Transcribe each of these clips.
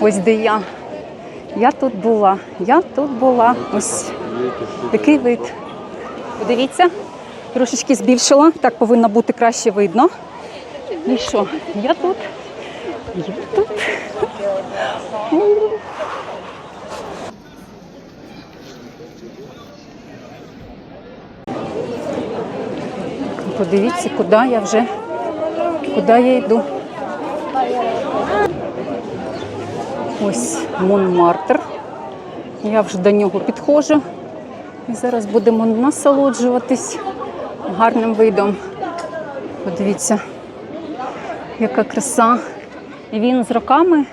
Ось де я. Я тут була. Я тут була. Ось такий вид. Подивіться, трошечки збільшила. Так повинно бути краще видно. І що? Я тут. Я тут. Подивіться, куди я вже, куди я йду. Ось Монмартр. Я вже до нього підходжу. І зараз будемо насолоджуватись гарним видом. Подивіться, яка краса. І він з роками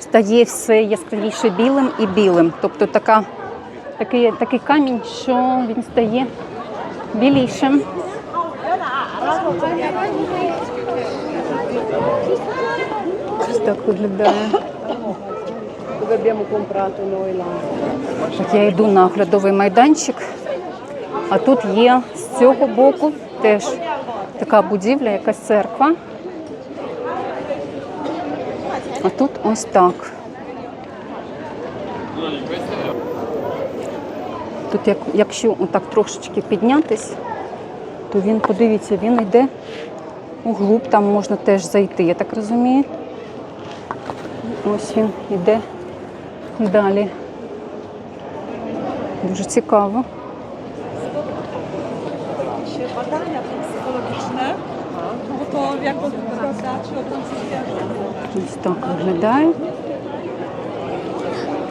стає все яскравіше білим і білим. Тобто така, такий, такий камінь, що він стає білішим. Ось так виглядає. Так я йду на оглядовий майданчик, а тут є з цього боку теж така будівля, якась церква. А тут ось так. Тут, як, якщо отак трошечки піднятись, то він, подивіться, він йде углуб, там можна теж зайти, я так розумію. Ось він йде далі. Дуже цікаво. badania psychologiczne, no to jak badać o tym. Ось так виглядає.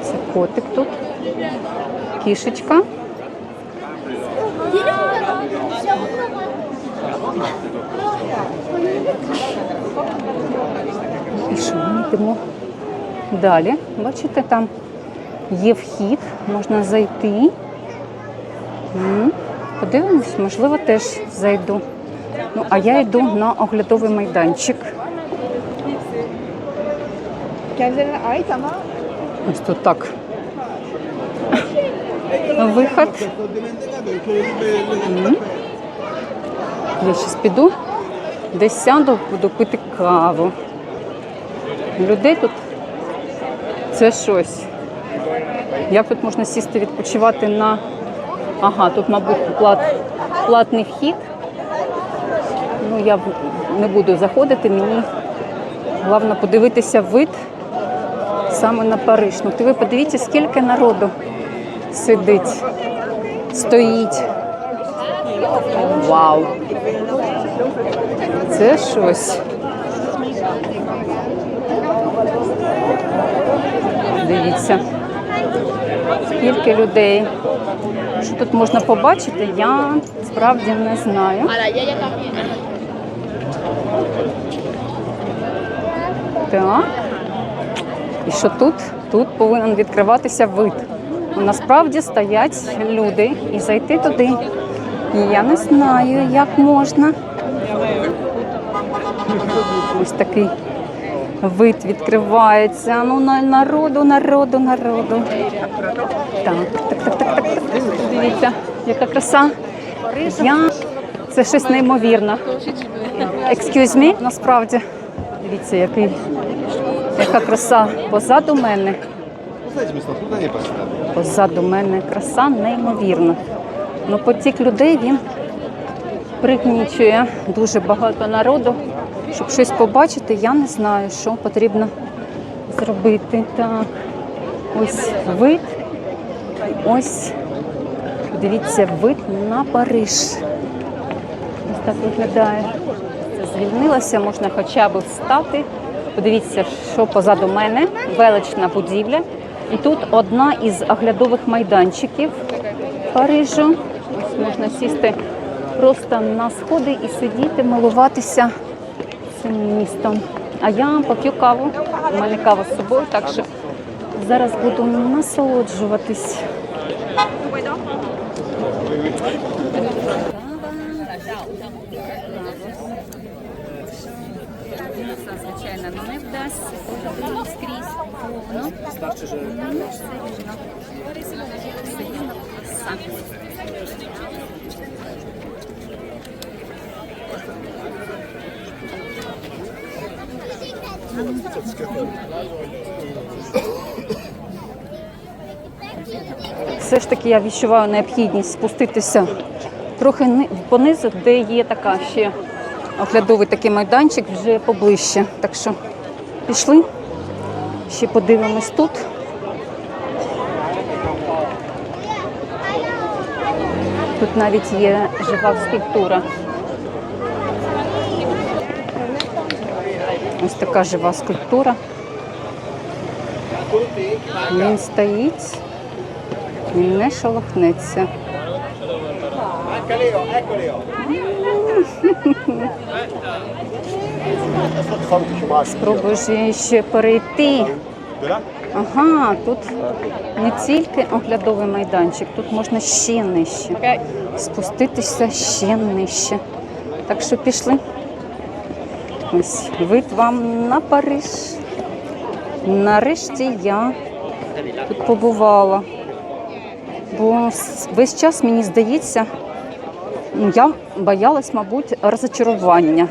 Це котик тут. Кішечка. І що ми йдемо далі? Бачите, там є вхід, можна зайти. Подивимось, можливо, теж зайду. Ну, а я йду на оглядовий майданчик. Ось тут так. Виход. Я зараз піду, десь сяду, буду пити каву. Людей тут це щось. Як тут можна сісти відпочивати на. Ага, тут, мабуть, плат... платний вхід. Ну, я не буду заходити, мені головне подивитися вид саме на Париж. Ну, ти ви подивіться, скільки народу сидить, стоїть. Вау! Це щось. Дивіться, скільки людей. Що тут можна побачити, я справді не знаю. Так. І що тут? Тут повинен відкриватися вид. Насправді стоять люди і зайти туди. І я не знаю, як можна. Ось такий вид відкривається. Ну, на народу, народу, народу. Так, так, так, так, так. Дивіться, яка краса. Я... Це щось неймовірне. Excuse me, насправді. Дивіться, який яка краса позаду мене. Позаду мене краса неймовірна. Ну, потік людей він пригнічує дуже багато народу. Щоб щось побачити, я не знаю, що потрібно зробити. Так, ось вид. Ось, дивіться, вид на Париж. Ось так виглядає. Це звільнилося, можна хоча б встати. Подивіться, що позаду мене, велична будівля. І тут одна із оглядових майданчиків Парижу. Ось можна сісти просто на сходи і сидіти, милуватися цим містом. А я поп'ю каву. У мене кава з собою, так що зараз буду насолоджуватись. Звичайно, не вдасться скрізь повно. Все ж таки я відчуваю необхідність спуститися трохи понизу, де є така ще оглядовий такий майданчик вже поближче. Так що пішли, ще подивимось тут. Тут навіть є жива скульптура. Ось така жива скульптура. Він стоїть, він не шелохнеться. Спробую ще перейти. Ага, тут не тільки оглядовий майданчик, тут можна ще нижче. Спуститися ще нижче. Так що пішли. Ось вид вам на Париж. Нарешті я тут побувала. Бо весь час мені здається, ну, я боялась, мабуть, розочарування.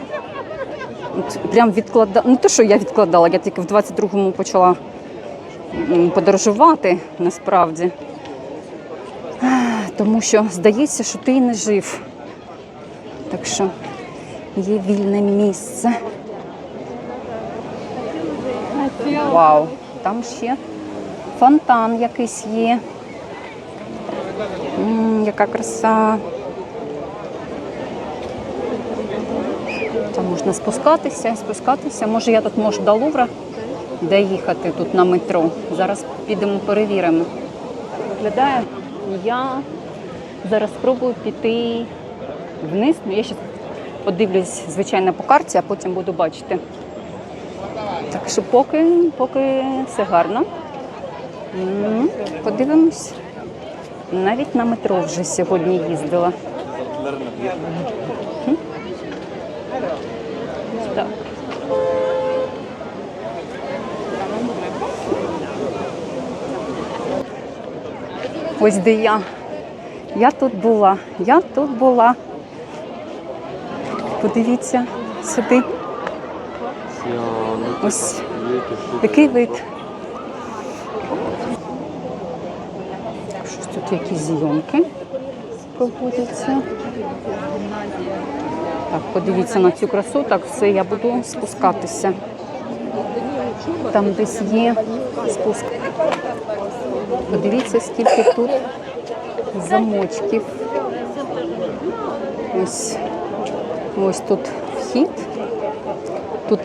Прям відкладала. Не те, що я відкладала, я тільки в 22-му почала подорожувати насправді. Тому що здається, що ти не жив. Так що є вільне місце. Вау, там ще фонтан якийсь є. М, яка краса. Там можна спускатися спускатися. Може, я тут можу до Лувра, де їхати тут на метро. Зараз підемо перевіримо. Виглядає, я зараз спробую піти вниз. Ну, я ще подивлюсь, звичайно, по карті, а потім буду бачити. Так що поки, поки все гарно. Подивимось. Навіть на метро вже сьогодні їздила. Так. Ось де я. Я тут була. Я тут була. Подивіться сюди. Ось такий вид. Щось тут якісь зйомки проводяться. Так, подивіться на цю красу. Так, все, я буду спускатися. Там десь є спуск. Подивіться, скільки тут замочків. Ось, ось тут вхід. Тут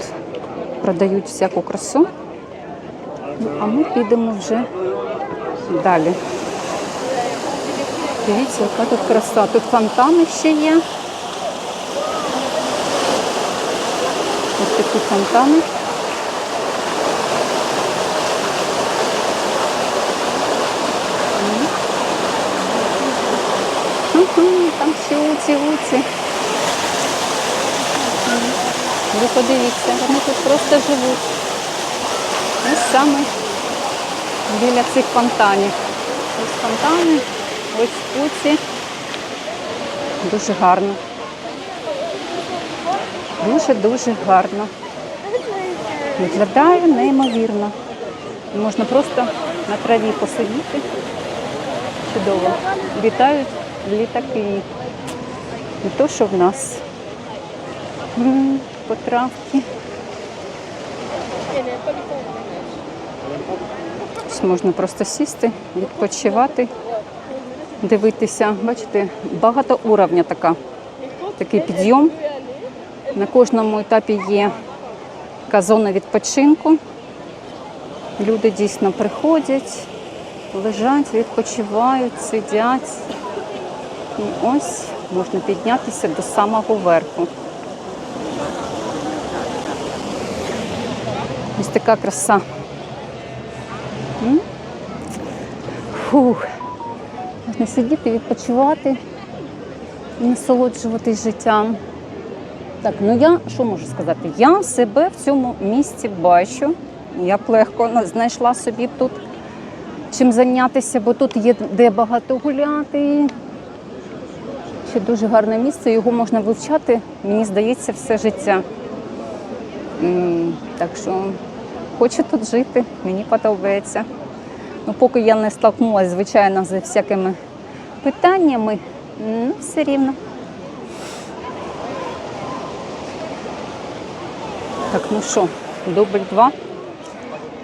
продають всяку красу. Ну, а ми підемо вже далі. Дивіться, яка тут краса. Тут фонтани ще є. Ось такі фонтани. Там всі уці, уці. Ви подивіться, вони тут просто живуть. Ось саме біля цих фонтанів. Ось фонтани, ось уці. Дуже гарно. Дуже-дуже гарно. Виглядає неймовірно. Можна просто на траві посидіти. Чудово. Літають літаки. Не то, що в нас. М, По травці. Можна просто сісти, відпочивати, дивитися. Бачите, багато уровня така. Такий підйом. На кожному етапі є така зона відпочинку. Люди дійсно приходять, лежать, відпочивають, сидять. І ось можна піднятися до самого верху. Ось така краса. Фух. Можна сидіти, відпочивати і насолоджуватись життям. Так, ну я що можу сказати? Я себе в цьому місці бачу. Я б легко знайшла собі тут чим зайнятися, бо тут є де багато гуляти. Ще дуже гарне місце, його можна вивчати, мені здається, все життя. Так що хочу тут жити, мені подобається. Ну, поки я не столкнулася, звичайно, з всякими питаннями, ну, все рівно. Так, ну що, дубль два.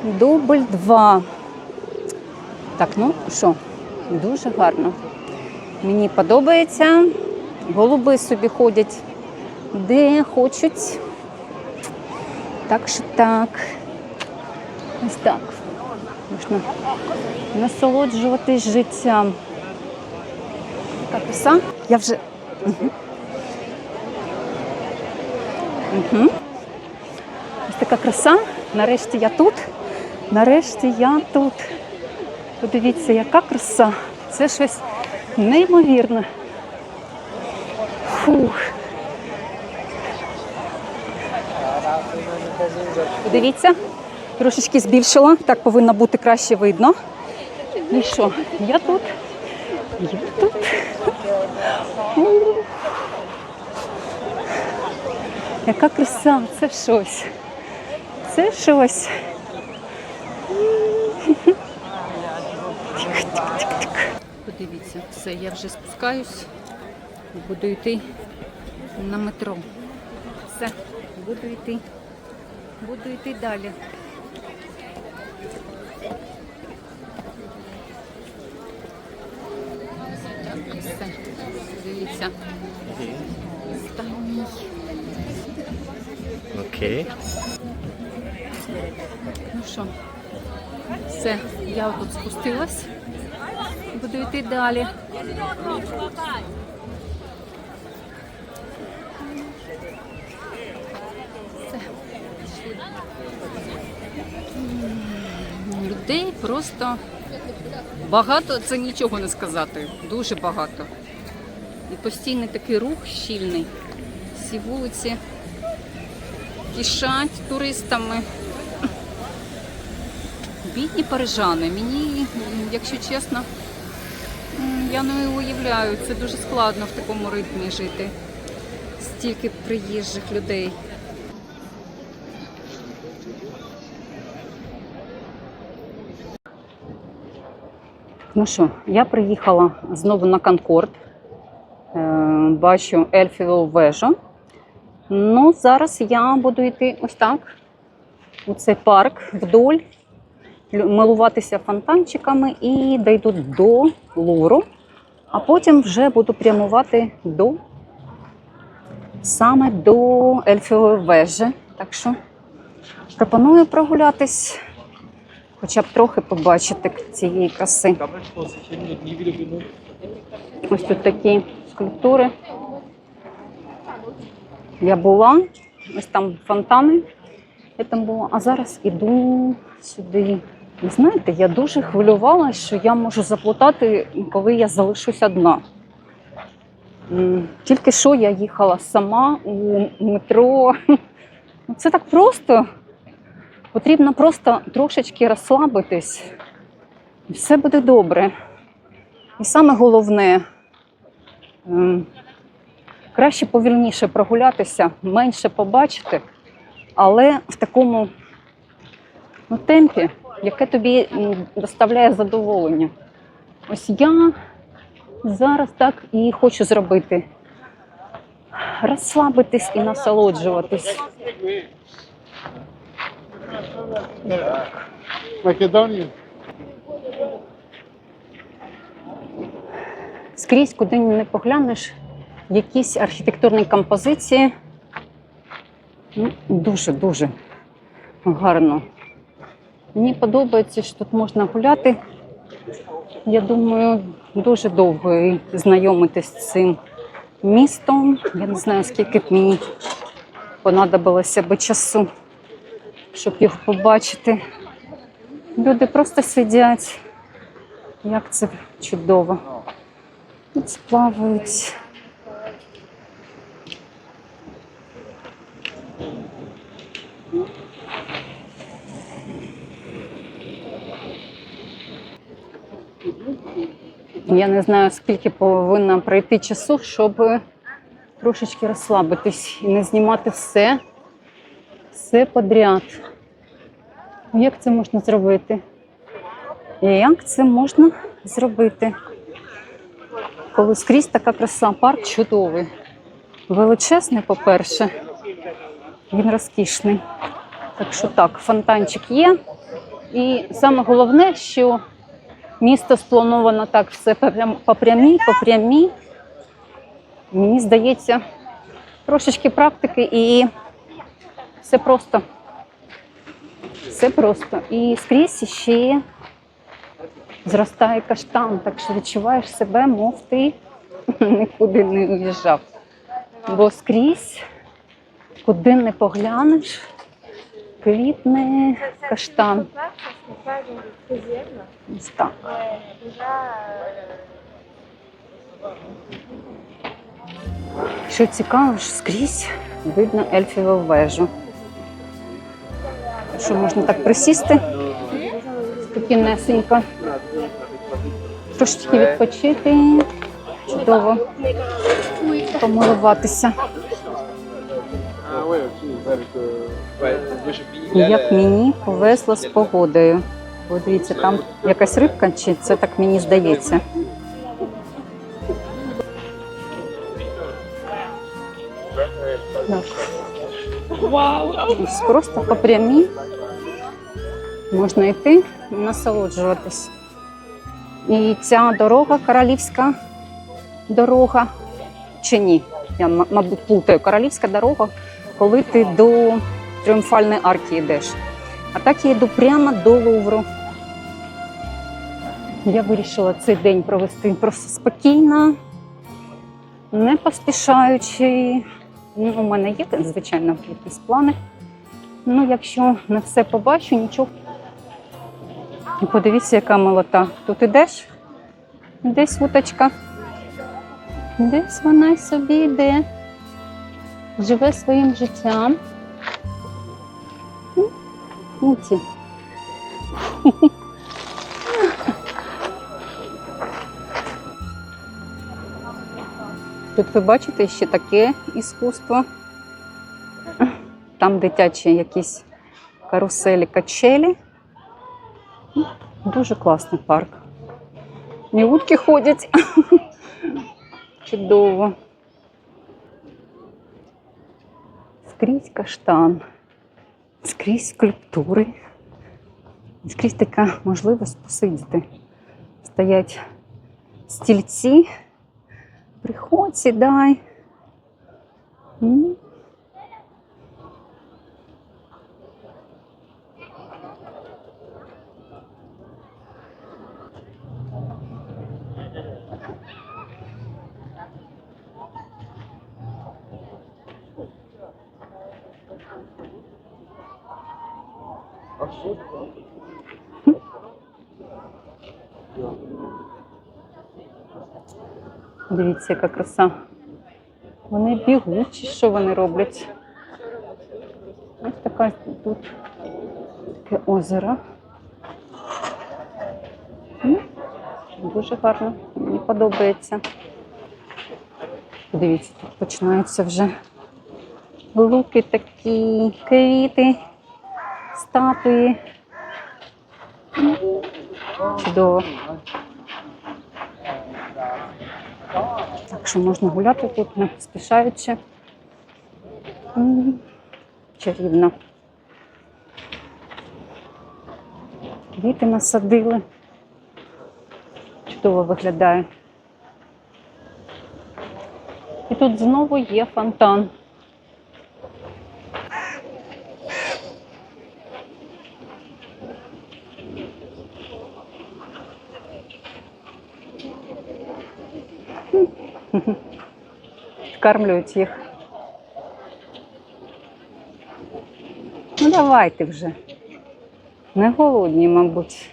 Дубль два. Так, ну що, дуже гарно. Мені подобається. Голуби собі ходять де хочуть. Так що так. Ось так. Можна насолоджуватись життям. Така краса. Я вже. Угу. Угу. Ось така краса. Нарешті я тут. Нарешті я тут. Подивіться, яка краса. Це щось неймовірне. Фух. Подивіться, трошечки збільшила, так повинно бути краще видно. І що? Я тут. Я тут. Яка краса, це щось. Це щось. Подивіться, все, я вже спускаюсь. Буду йти на метро. Все, буду йти. Буду йти далі. Все, дивіться. Останній. Окей. Ну що, все, я тут спустилась. Буду йти далі. Все, Людей просто багато, це нічого не сказати. Дуже багато. І постійний такий рух щільний. Всі вулиці кишать туристами. Бідні парижани. Мені, якщо чесно, я не уявляю, це дуже складно в такому ритмі жити. Стільки приїжджих людей. Ну що, я приїхала знову на Конкорд. Е, Бачу Ельфіву вежу. Ну, зараз я буду йти ось так. У цей парк вдоль, милуватися фонтанчиками і дійду до Луру, а потім вже буду прямувати до саме до Ельфівої вежі. Так що пропоную прогулятись, хоча б трохи побачити цієї краси. Ось тут такі скульптури. Я була, ось там фонтани. Я там була, а зараз іду сюди. Ви знаєте, я дуже хвилювалася, що я можу заплутати, коли я залишусь одна. Тільки що я їхала сама у метро. Ну, Це так просто. Потрібно просто трошечки розслабитись. І все буде добре. І саме головне, ем, краще повільніше прогулятися, менше побачити, але в такому ну, темпі, яке тобі доставляє задоволення. Ось я зараз так і хочу зробити. Розслабитись і насолоджуватись. Македонія. Скрізь, куди не поглянеш, якісь архітектурні композиції. Ну, дуже-дуже гарно. Мені подобається, що тут можна гуляти. Я думаю, дуже довго знайомитись з цим містом. Я не знаю, скільки б мені понадобилося би часу, щоб його побачити. Люди просто сидять. Як це чудово. Тут сплавають. Я не знаю, скільки повинна пройти часу, щоб трошечки розслабитись і не знімати все, все подряд. Як це можна зробити? Як це можна зробити? Коли скрізь така краса, парк чудовий. Величезний, по-перше, він розкішний. Так що так, фонтанчик є. І саме головне, що місто сплановано так все по прям- прямій, по прямій. Мені здається, трошечки практики і все просто. Все просто. І скрізь ще зростає каштан, так що відчуваєш себе, мов ти нікуди не уїжджав. Бо скрізь, куди не поглянеш, квітне каштан. Ось. Що цікаво, що скрізь видно ельфіву вежу. Що можна так присісти спокійнесенько. Трошечки відпочити. Чудово помилуватися. Як мені повезло з погодою. Бо дивіться, там якась рибка, чи це так мені здається. Ось Просто по прямій можна йти і насолоджуватись. І ця дорога, королівська дорога, чи ні? Я, мабуть, плутаю. Королівська дорога, коли ти до тріумфальної арки йдеш. А так я йду прямо до Лувру. Я вирішила цей день провести просто спокійно, не поспішаючи. Ну, у мене є, звичайно, якісь плани. Ну, якщо не все побачу, нічого. Подивіться, яка молота. Тут ідеш, десь уточка. Десь вона собі йде, живе своїм життям. Ну, Тут ви бачите ще таке іскусство. Там дитячі якісь каруселі, качелі. Дуже класний парк. І ходять. Чудово. Скрізь каштан, скрізь скульптури, скрізь така можливість посидіти. Стоять стільці. Приходь, сідай. Дивіться, яка краса. Вони бігуть, чи що вони роблять? Ось така тут таке озеро. Дуже гарно, мені подобається. Дивіться, тут починаються вже луки такі, квіти, статуї. Чудово. Так що можна гуляти тут, не поспішаючи. Чарівно. Квіти насадили. Чудово виглядає. І тут знову є фонтан. Кормлюють їх. Ну давайте вже. Не голодні, мабуть.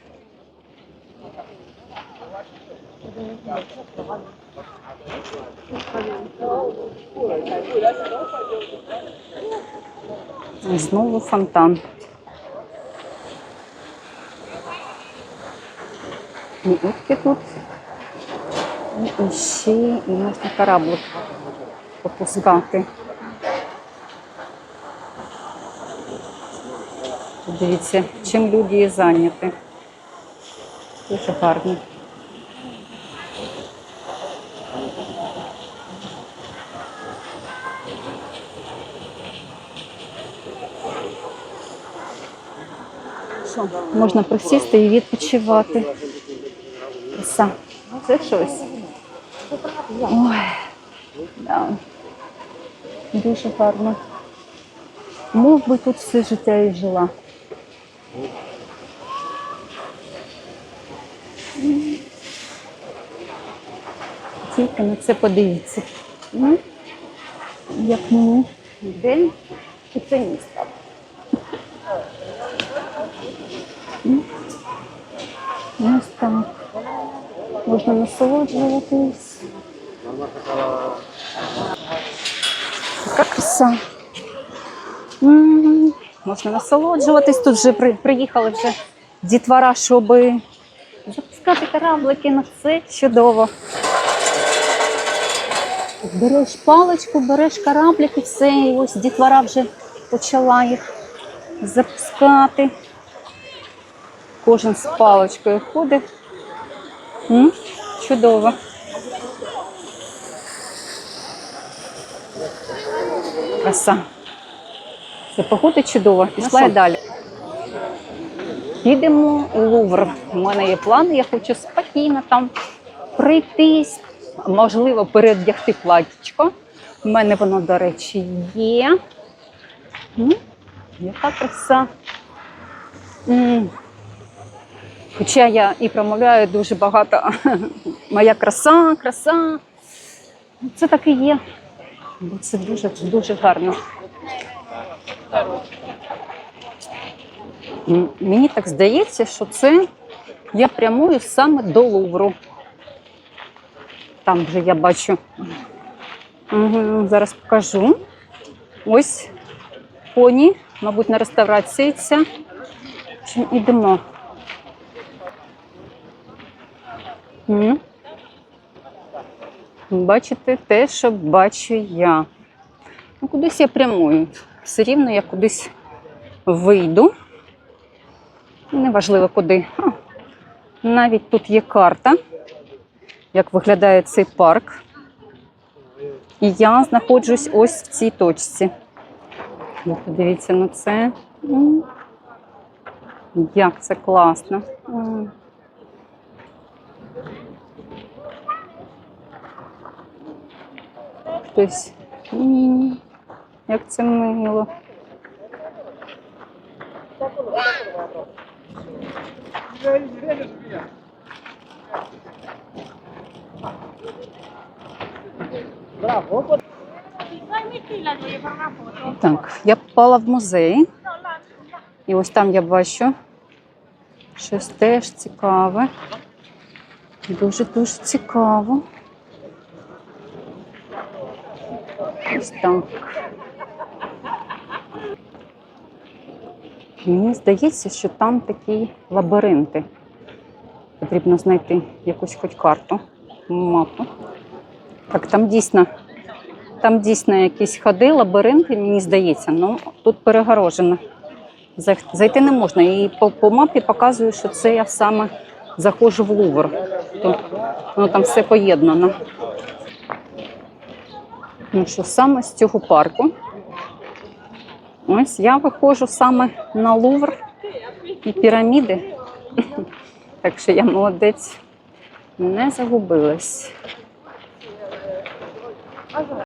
Знову фонтан. І утки тут. І ще і можна кораблик попускати. Дивіться, чим люди є зайняті. Дуже гарно. Що, можна присісти і відпочивати. Краса. Це щось. Ой, да. Дуже гарно. Мов би тут все життя і жила. Тільки на це подивіться. Ну, Як мені день і це місто. Ось так. Можна насолоджуватись. М, Можна насолоджуватись. Тут вже при, приїхали вже дітвора, щоб запускати кораблики на це чудово. Береш паличку, береш кораблик і все, і ось дітвора вже почала їх запускати. Кожен з паличкою ходить. М? Чудово. Краса. Це погода чудова. Пішла я далі. Підемо у Лувр. У мене є план, я хочу спокійно там пройтись, можливо, передягти платтячко. У мене воно, до речі, є. М, Яка краса. Хоча я і промовляю дуже багато моя краса, краса. Це так і є. Бо це дуже, дуже гарно. Мені так здається, що це я прямую саме до Лувру. Там вже я бачу. Угу, зараз покажу. Ось поні, мабуть, на реставрації ця. Чим ідемо. М. Бачите те, що бачу я. Ну, кудись я прямую. Все рівно я кудись вийду. Неважливо куди. А, Навіть тут є карта, як виглядає цей парк. І я знаходжусь ось в цій точці. Ну, Подивіться на це. Як це класно. Хтось. М, Як це мило. Так, я попала в музей. І ось там я бачу щось теж цікаве. Дуже-дуже цікаво. Ось так. Мені здається, що там такі лабіринти. Потрібно знайти якусь хоч карту, мапу. Так, там дійсно, там дійсно якісь ходи, лабіринти, мені здається, ну тут перегорожено. Зайти не можна. І по, по мапі показує, що це я саме заходжу в Лувр. То воно там все поєднано. Ну що саме з цього парку. Ось я виходжу саме на Лувр і піраміди. Так що я молодець не загубилась.